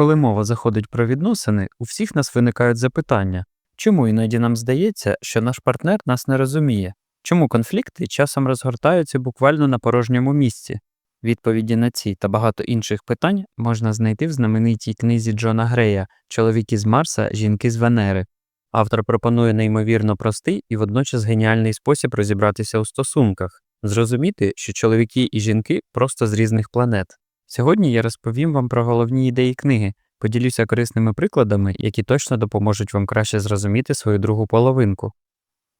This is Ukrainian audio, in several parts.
Коли мова заходить про відносини, у всіх нас виникають запитання, чому іноді нам здається, що наш партнер нас не розуміє, чому конфлікти часом розгортаються буквально на порожньому місці. Відповіді на ці та багато інших питань можна знайти в знаменитій книзі Джона Грея Чоловіки з Марса, жінки з Венери. Автор пропонує неймовірно простий і водночас геніальний спосіб розібратися у стосунках, зрозуміти, що чоловіки і жінки просто з різних планет. Сьогодні я розповім вам про головні ідеї книги, поділюся корисними прикладами, які точно допоможуть вам краще зрозуміти свою другу половинку.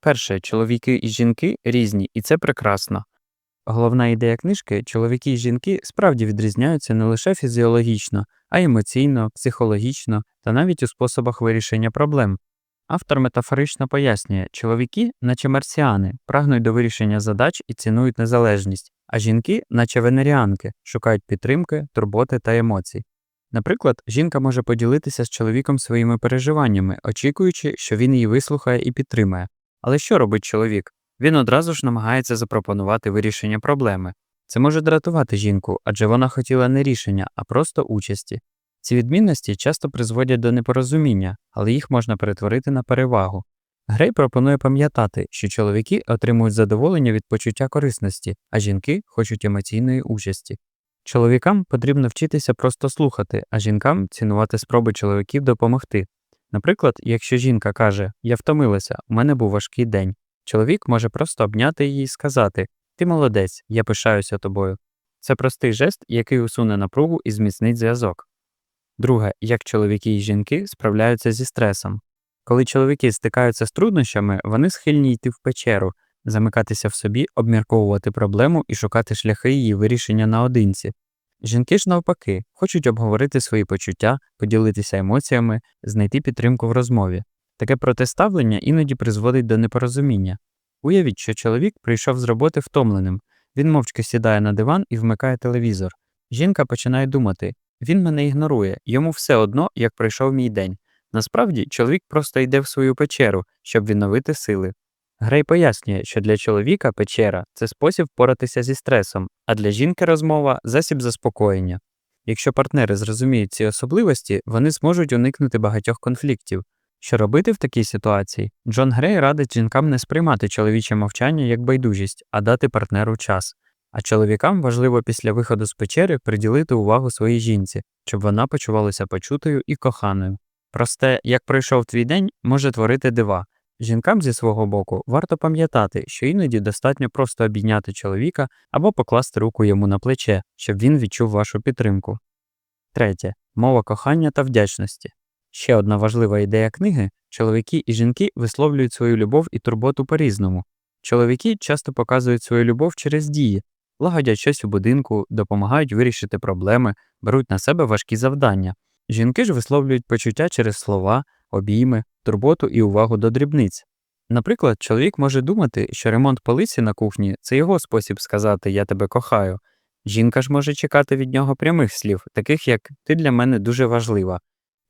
Перше, чоловіки і жінки різні, і це прекрасно. Головна ідея книжки чоловіки і жінки справді відрізняються не лише фізіологічно, а й емоційно, психологічно та навіть у способах вирішення проблем. Автор метафорично пояснює, чоловіки, наче марсіани, прагнуть до вирішення задач і цінують незалежність, а жінки, наче венеріанки, шукають підтримки, турботи та емоцій. Наприклад, жінка може поділитися з чоловіком своїми переживаннями, очікуючи, що він її вислухає і підтримає. Але що робить чоловік? Він одразу ж намагається запропонувати вирішення проблеми. Це може дратувати жінку, адже вона хотіла не рішення, а просто участі. Ці відмінності часто призводять до непорозуміння, але їх можна перетворити на перевагу. Грей пропонує пам'ятати, що чоловіки отримують задоволення від почуття корисності, а жінки хочуть емоційної участі. Чоловікам потрібно вчитися просто слухати, а жінкам цінувати спроби чоловіків допомогти. Наприклад, якщо жінка каже Я втомилася, у мене був важкий день, чоловік може просто обняти її і сказати Ти молодець, я пишаюся тобою. Це простий жест, який усуне напругу і зміцнить зв'язок. Друге, як чоловіки і жінки справляються зі стресом. Коли чоловіки стикаються з труднощами, вони схильні йти в печеру, замикатися в собі, обмірковувати проблему і шукати шляхи її вирішення наодинці. Жінки ж навпаки хочуть обговорити свої почуття, поділитися емоціями, знайти підтримку в розмові. Таке протиставлення іноді призводить до непорозуміння. Уявіть, що чоловік прийшов з роботи втомленим, він мовчки сідає на диван і вмикає телевізор. Жінка починає думати він мене ігнорує, йому все одно, як пройшов мій день. Насправді, чоловік просто йде в свою печеру, щоб відновити сили. Грей пояснює, що для чоловіка печера це спосіб поратися зі стресом, а для жінки розмова засіб заспокоєння. Якщо партнери зрозуміють ці особливості, вони зможуть уникнути багатьох конфліктів. Що робити в такій ситуації? Джон Грей радить жінкам не сприймати чоловіче мовчання як байдужість, а дати партнеру час. А чоловікам важливо після виходу з печери приділити увагу своїй жінці, щоб вона почувалася почутою і коханою. Просте, як пройшов твій день, може творити дива. Жінкам зі свого боку варто пам'ятати, що іноді достатньо просто обійняти чоловіка або покласти руку йому на плече, щоб він відчув вашу підтримку. Третє мова кохання та вдячності. Ще одна важлива ідея книги чоловіки і жінки висловлюють свою любов і турботу по різному. Чоловіки часто показують свою любов через дії, лагодять щось у будинку, допомагають вирішити проблеми, беруть на себе важкі завдання. Жінки ж висловлюють почуття через слова, обійми, турботу і увагу до дрібниць. Наприклад, чоловік може думати, що ремонт полиці на кухні це його спосіб сказати Я тебе кохаю. Жінка ж може чекати від нього прямих слів, таких як Ти для мене дуже важлива.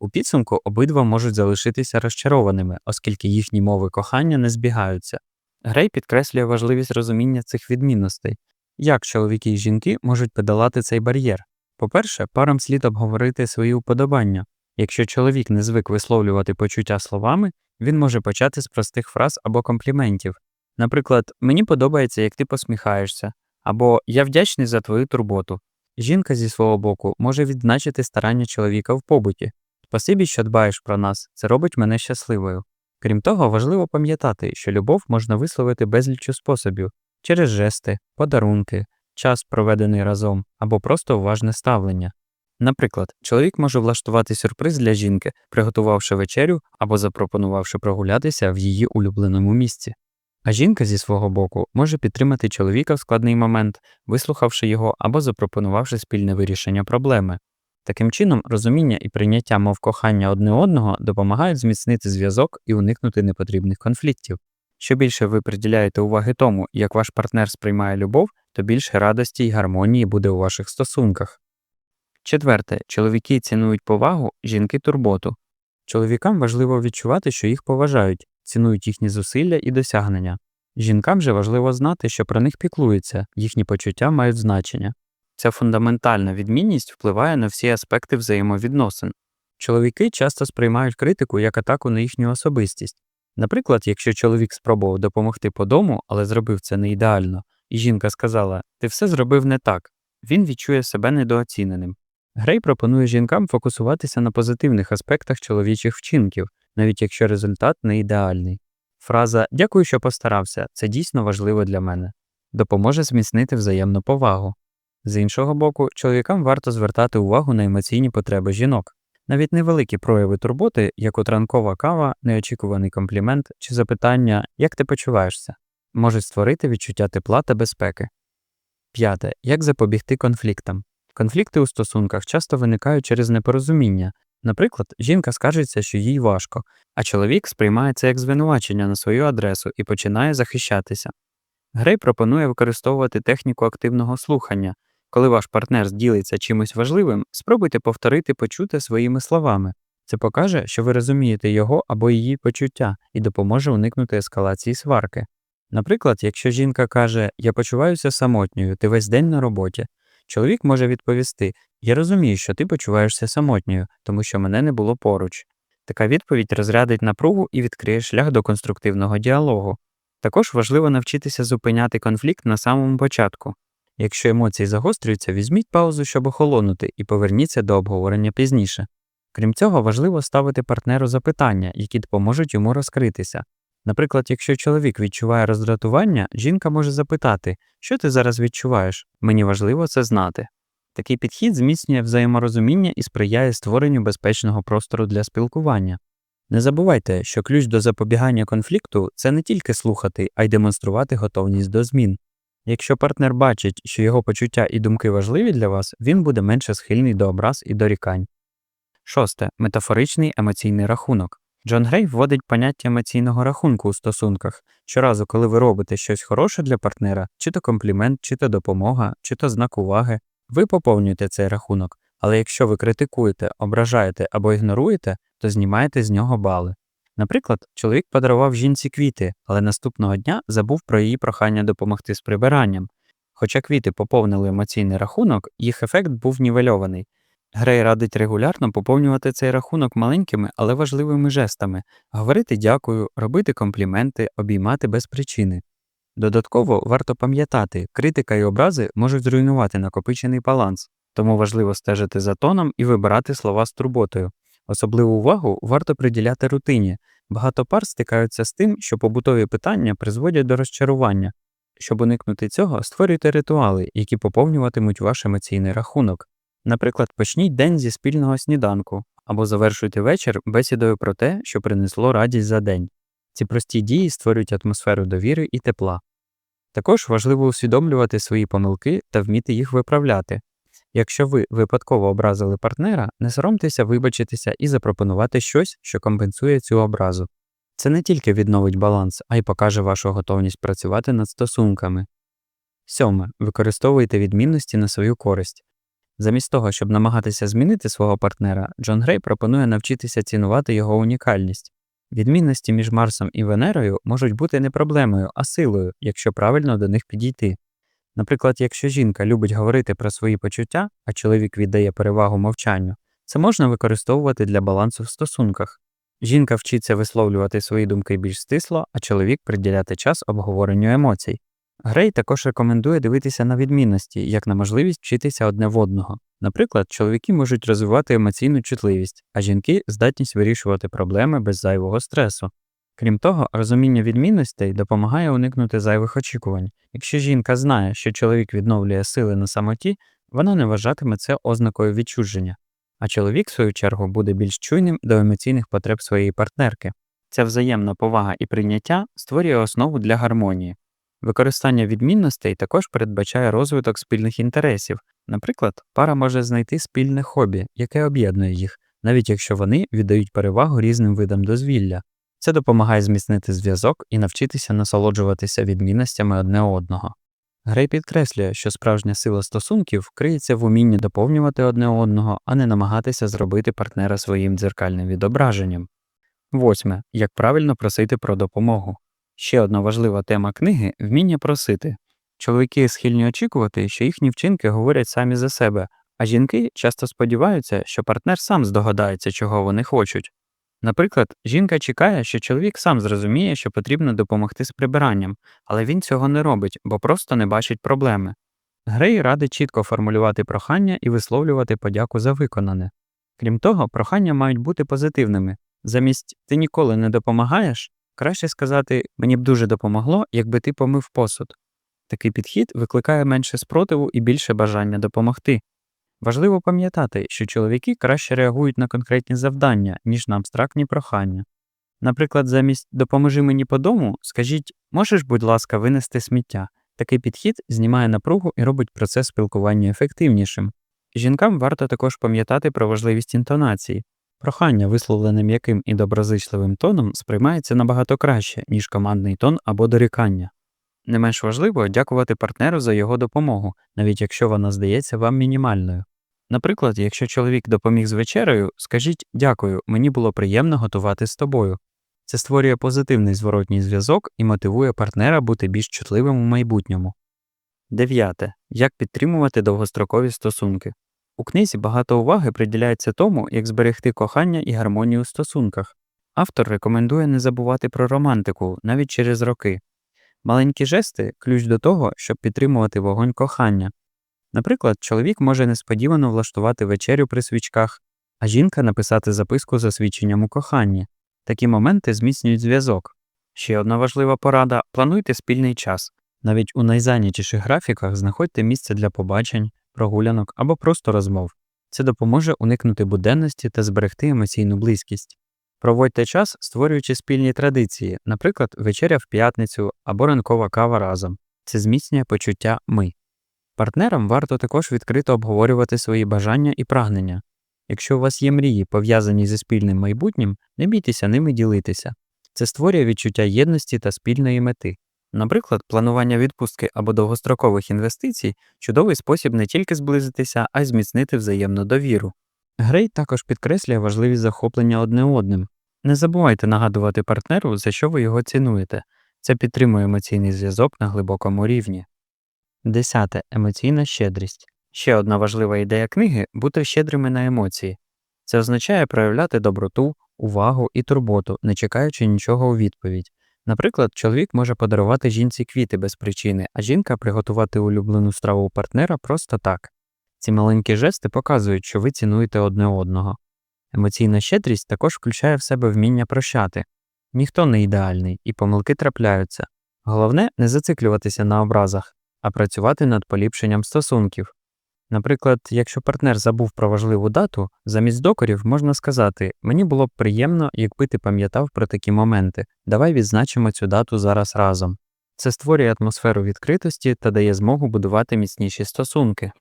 У підсумку обидва можуть залишитися розчарованими, оскільки їхні мови кохання не збігаються. Грей підкреслює важливість розуміння цих відмінностей, як чоловіки і жінки можуть подолати цей бар'єр. По-перше, парам слід обговорити свої уподобання. Якщо чоловік не звик висловлювати почуття словами, він може почати з простих фраз або компліментів. Наприклад, мені подобається, як ти посміхаєшся, або Я вдячний за твою турботу. Жінка зі свого боку може відзначити старання чоловіка в побуті. Спасибі, що дбаєш про нас, це робить мене щасливою. Крім того, важливо пам'ятати, що любов можна висловити безліччю способів через жести, подарунки, час, проведений разом, або просто уважне ставлення. Наприклад, чоловік може влаштувати сюрприз для жінки, приготувавши вечерю або запропонувавши прогулятися в її улюбленому місці. А жінка зі свого боку може підтримати чоловіка в складний момент, вислухавши його або запропонувавши спільне вирішення проблеми. Таким чином, розуміння і прийняття мов кохання одне одного допомагають зміцнити зв'язок і уникнути непотрібних конфліктів. Що більше ви приділяєте уваги тому, як ваш партнер сприймає любов, то більше радості й гармонії буде у ваших стосунках. Четверте, чоловіки цінують повагу, жінки турботу. Чоловікам важливо відчувати, що їх поважають, цінують їхні зусилля і досягнення. Жінкам же важливо знати, що про них піклуються, їхні почуття мають значення. Ця фундаментальна відмінність впливає на всі аспекти взаємовідносин. Чоловіки часто сприймають критику як атаку на їхню особистість. Наприклад, якщо чоловік спробував допомогти по дому, але зробив це не ідеально, і жінка сказала: Ти все зробив не так, він відчує себе недооціненим. Грей пропонує жінкам фокусуватися на позитивних аспектах чоловічих вчинків, навіть якщо результат не ідеальний. Фраза Дякую, що постарався це дійсно важливо для мене допоможе зміцнити взаємну повагу. З іншого боку, чоловікам варто звертати увагу на емоційні потреби жінок. Навіть невеликі прояви турботи, як от ранкова кава, неочікуваний комплімент чи запитання, як ти почуваєшся, можуть створити відчуття тепла та безпеки. П'яте. Як запобігти конфліктам? Конфлікти у стосунках часто виникають через непорозуміння. Наприклад, жінка скаржиться, що їй важко, а чоловік сприймає це як звинувачення на свою адресу і починає захищатися. Грей пропонує використовувати техніку активного слухання. Коли ваш партнер зділиться чимось важливим, спробуйте повторити почуте своїми словами. Це покаже, що ви розумієте його або її почуття і допоможе уникнути ескалації сварки. Наприклад, якщо жінка каже Я почуваюся самотньою, ти весь день на роботі, чоловік може відповісти Я розумію, що ти почуваєшся самотньою, тому що мене не було поруч. Така відповідь розрядить напругу і відкриє шлях до конструктивного діалогу. Також важливо навчитися зупиняти конфлікт на самому початку. Якщо емоції загострюються, візьміть паузу, щоб охолонути, і поверніться до обговорення пізніше. Крім цього, важливо ставити партнеру запитання, які допоможуть йому розкритися. Наприклад, якщо чоловік відчуває роздратування, жінка може запитати, що ти зараз відчуваєш, мені важливо це знати. Такий підхід зміцнює взаєморозуміння і сприяє створенню безпечного простору для спілкування. Не забувайте, що ключ до запобігання конфлікту це не тільки слухати, а й демонструвати готовність до змін. Якщо партнер бачить, що його почуття і думки важливі для вас, він буде менше схильний до образ і дорікань. Шосте. Метафоричний емоційний рахунок. Джон Грей вводить поняття емоційного рахунку у стосунках. Щоразу, коли ви робите щось хороше для партнера, чи то комплімент, чи то допомога, чи то знак уваги, ви поповнюєте цей рахунок. Але якщо ви критикуєте, ображаєте або ігноруєте, то знімаєте з нього бали. Наприклад, чоловік подарував жінці квіти, але наступного дня забув про її прохання допомогти з прибиранням. Хоча квіти поповнили емоційний рахунок, їх ефект був нівельований. Грей радить регулярно поповнювати цей рахунок маленькими, але важливими жестами, говорити дякую, робити компліменти, обіймати без причини. Додатково варто пам'ятати, критика і образи можуть зруйнувати накопичений баланс, тому важливо стежити за тоном і вибирати слова з турботою. Особливу увагу варто приділяти рутині. Багато пар стикаються з тим, що побутові питання призводять до розчарування. Щоб уникнути цього, створюйте ритуали, які поповнюватимуть ваш емоційний рахунок. Наприклад, почніть день зі спільного сніданку або завершуйте вечір бесідою про те, що принесло радість за день. Ці прості дії створюють атмосферу довіри і тепла. Також важливо усвідомлювати свої помилки та вміти їх виправляти. Якщо ви випадково образили партнера, не соромтеся вибачитися і запропонувати щось, що компенсує цю образу. Це не тільки відновить баланс, а й покаже вашу готовність працювати над стосунками. Сьоме. Використовуйте відмінності на свою користь. Замість того, щоб намагатися змінити свого партнера, Джон Грей пропонує навчитися цінувати його унікальність. Відмінності між Марсом і Венерою можуть бути не проблемою, а силою, якщо правильно до них підійти. Наприклад, якщо жінка любить говорити про свої почуття, а чоловік віддає перевагу мовчанню, це можна використовувати для балансу в стосунках. Жінка вчиться висловлювати свої думки більш стисло, а чоловік приділяти час обговоренню емоцій. Грей також рекомендує дивитися на відмінності, як на можливість вчитися одне в одного. Наприклад, чоловіки можуть розвивати емоційну чутливість, а жінки здатність вирішувати проблеми без зайвого стресу. Крім того, розуміння відмінностей допомагає уникнути зайвих очікувань. Якщо жінка знає, що чоловік відновлює сили на самоті, вона не вважатиме це ознакою відчуження, а чоловік, в свою чергу, буде більш чуйним до емоційних потреб своєї партнерки. Ця взаємна повага і прийняття створює основу для гармонії. Використання відмінностей також передбачає розвиток спільних інтересів. Наприклад, пара може знайти спільне хобі, яке об'єднує їх, навіть якщо вони віддають перевагу різним видам дозвілля. Це допомагає зміцнити зв'язок і навчитися насолоджуватися відмінностями одне одного. Грей підкреслює, що справжня сила стосунків криється в умінні доповнювати одне одного, а не намагатися зробити партнера своїм дзеркальним відображенням. Восьме. Як правильно просити про допомогу. Ще одна важлива тема книги вміння просити. Чоловіки схильні очікувати, що їхні вчинки говорять самі за себе, а жінки часто сподіваються, що партнер сам здогадається, чого вони хочуть. Наприклад, жінка чекає, що чоловік сам зрозуміє, що потрібно допомогти з прибиранням, але він цього не робить, бо просто не бачить проблеми. Грей радить чітко формулювати прохання і висловлювати подяку за виконане. Крім того, прохання мають бути позитивними. Замість ти ніколи не допомагаєш, краще сказати мені б дуже допомогло, якби ти помив посуд. Такий підхід викликає менше спротиву і більше бажання допомогти. Важливо пам'ятати, що чоловіки краще реагують на конкретні завдання, ніж на абстрактні прохання. Наприклад, замість допоможи мені по дому, скажіть можеш, будь ласка, винести сміття. Такий підхід знімає напругу і робить процес спілкування ефективнішим. Жінкам варто також пам'ятати про важливість інтонації. Прохання, висловлене м'яким і доброзичливим тоном, сприймається набагато краще, ніж командний тон або дорікання. Не менш важливо дякувати партнеру за його допомогу, навіть якщо вона здається вам мінімальною. Наприклад, якщо чоловік допоміг з вечерею, скажіть дякую, мені було приємно готувати з тобою. Це створює позитивний зворотній зв'язок і мотивує партнера бути більш чутливим у майбутньому. Дев'яте. Як підтримувати довгострокові стосунки. У книзі багато уваги приділяється тому, як зберегти кохання і гармонію у стосунках. Автор рекомендує не забувати про романтику навіть через роки. Маленькі жести ключ до того, щоб підтримувати вогонь кохання. Наприклад, чоловік може несподівано влаштувати вечерю при свічках, а жінка написати записку за свідченням у коханні. Такі моменти зміцнюють зв'язок. Ще одна важлива порада плануйте спільний час. Навіть у найзайнятіших графіках знаходьте місце для побачень, прогулянок або просто розмов. Це допоможе уникнути буденності та зберегти емоційну близькість. Проводьте час, створюючи спільні традиції, наприклад, вечеря в п'ятницю або ранкова кава разом. Це зміцнює почуття ми. Партнерам варто також відкрито обговорювати свої бажання і прагнення. Якщо у вас є мрії, пов'язані зі спільним майбутнім, не бійтеся ними ділитися. Це створює відчуття єдності та спільної мети. Наприклад, планування відпустки або довгострокових інвестицій чудовий спосіб не тільки зблизитися, а й зміцнити взаємну довіру. Грей також підкреслює важливість захоплення одне одним. Не забувайте нагадувати партнеру, за що ви його цінуєте. Це підтримує емоційний зв'язок на глибокому рівні. Десяте. Емоційна щедрість. Ще одна важлива ідея книги бути щедрими на емоції. Це означає проявляти доброту, увагу і турботу, не чекаючи нічого у відповідь. Наприклад, чоловік може подарувати жінці квіти без причини, а жінка приготувати улюблену страву партнера просто так. Ці маленькі жести показують, що ви цінуєте одне одного. Емоційна щедрість також включає в себе вміння прощати. Ніхто не ідеальний, і помилки трапляються. Головне не зациклюватися на образах, а працювати над поліпшенням стосунків. Наприклад, якщо партнер забув про важливу дату, замість докорів можна сказати мені було б приємно, якби ти пам'ятав про такі моменти, давай відзначимо цю дату зараз разом. Це створює атмосферу відкритості та дає змогу будувати міцніші стосунки.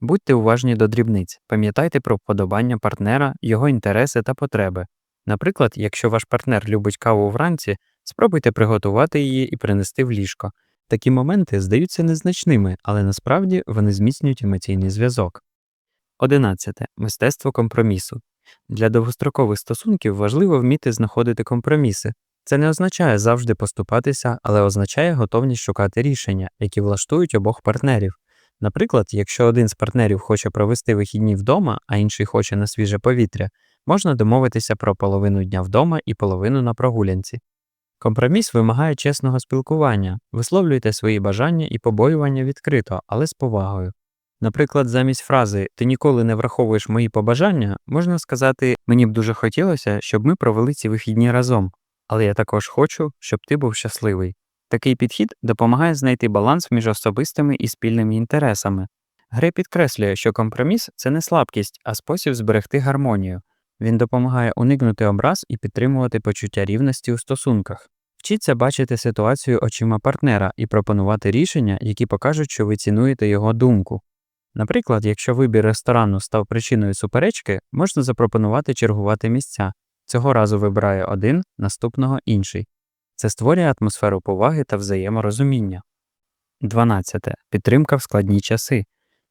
Будьте уважні до дрібниць, пам'ятайте про вподобання партнера, його інтереси та потреби. Наприклад, якщо ваш партнер любить каву вранці, спробуйте приготувати її і принести в ліжко. Такі моменти здаються незначними, але насправді вони зміцнюють емоційний зв'язок. 11. Мистецтво компромісу. Для довгострокових стосунків важливо вміти знаходити компроміси. Це не означає завжди поступатися, але означає готовність шукати рішення, які влаштують обох партнерів. Наприклад, якщо один з партнерів хоче провести вихідні вдома, а інший хоче на свіже повітря, можна домовитися про половину дня вдома і половину на прогулянці. Компроміс вимагає чесного спілкування, висловлюйте свої бажання і побоювання відкрито, але з повагою. Наприклад, замість фрази Ти ніколи не враховуєш мої побажання, можна сказати Мені б дуже хотілося, щоб ми провели ці вихідні разом, але я також хочу, щоб ти був щасливий. Такий підхід допомагає знайти баланс між особистими і спільними інтересами. Грей підкреслює, що компроміс це не слабкість, а спосіб зберегти гармонію. Він допомагає уникнути образ і підтримувати почуття рівності у стосунках. Вчіться бачити ситуацію очима партнера і пропонувати рішення, які покажуть, що ви цінуєте його думку. Наприклад, якщо вибір ресторану став причиною суперечки, можна запропонувати чергувати місця. Цього разу вибирає один, наступного інший. Це створює атмосферу поваги та взаєморозуміння. 12. Підтримка в складні часи.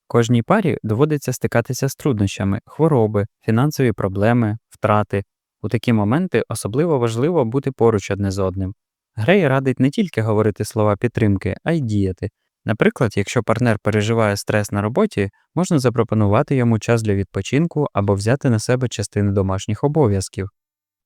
Кожній парі доводиться стикатися з труднощами, хвороби, фінансові проблеми, втрати. У такі моменти особливо важливо бути поруч одне з одним. Грей радить не тільки говорити слова підтримки, а й діяти. Наприклад, якщо партнер переживає стрес на роботі, можна запропонувати йому час для відпочинку або взяти на себе частину домашніх обов'язків.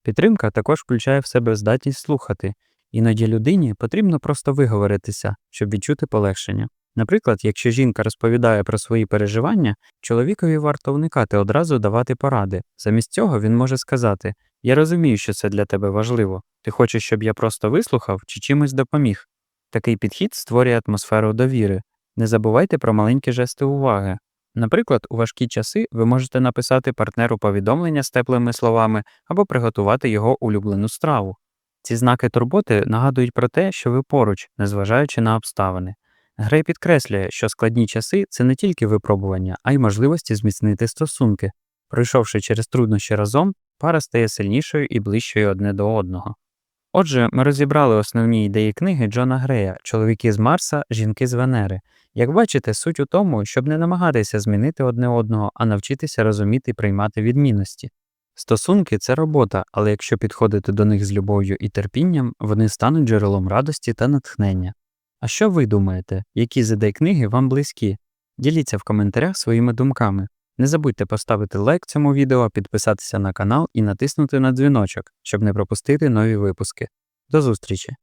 Підтримка також включає в себе здатність слухати, іноді людині потрібно просто виговоритися, щоб відчути полегшення. Наприклад, якщо жінка розповідає про свої переживання, чоловікові варто уникати одразу давати поради. Замість цього він може сказати: Я розумію, що це для тебе важливо. Ти хочеш, щоб я просто вислухав чи чимось допоміг. Такий підхід створює атмосферу довіри. Не забувайте про маленькі жести уваги. Наприклад, у важкі часи ви можете написати партнеру повідомлення з теплими словами або приготувати його улюблену страву. Ці знаки турботи нагадують про те, що ви поруч, незважаючи на обставини. Грей підкреслює, що складні часи це не тільки випробування, а й можливості зміцнити стосунки. Пройшовши через труднощі разом, пара стає сильнішою і ближчою одне до одного. Отже, ми розібрали основні ідеї книги Джона Грея Чоловіки з Марса, жінки з Венери. Як бачите, суть у тому, щоб не намагатися змінити одне одного, а навчитися розуміти і приймати відмінності. Стосунки це робота, але якщо підходити до них з любов'ю і терпінням, вони стануть джерелом радості та натхнення. А що ви думаєте, які з ідей книги вам близькі? Діліться в коментарях своїми думками. Не забудьте поставити лайк цьому відео, підписатися на канал і натиснути на дзвіночок, щоб не пропустити нові випуски. До зустрічі!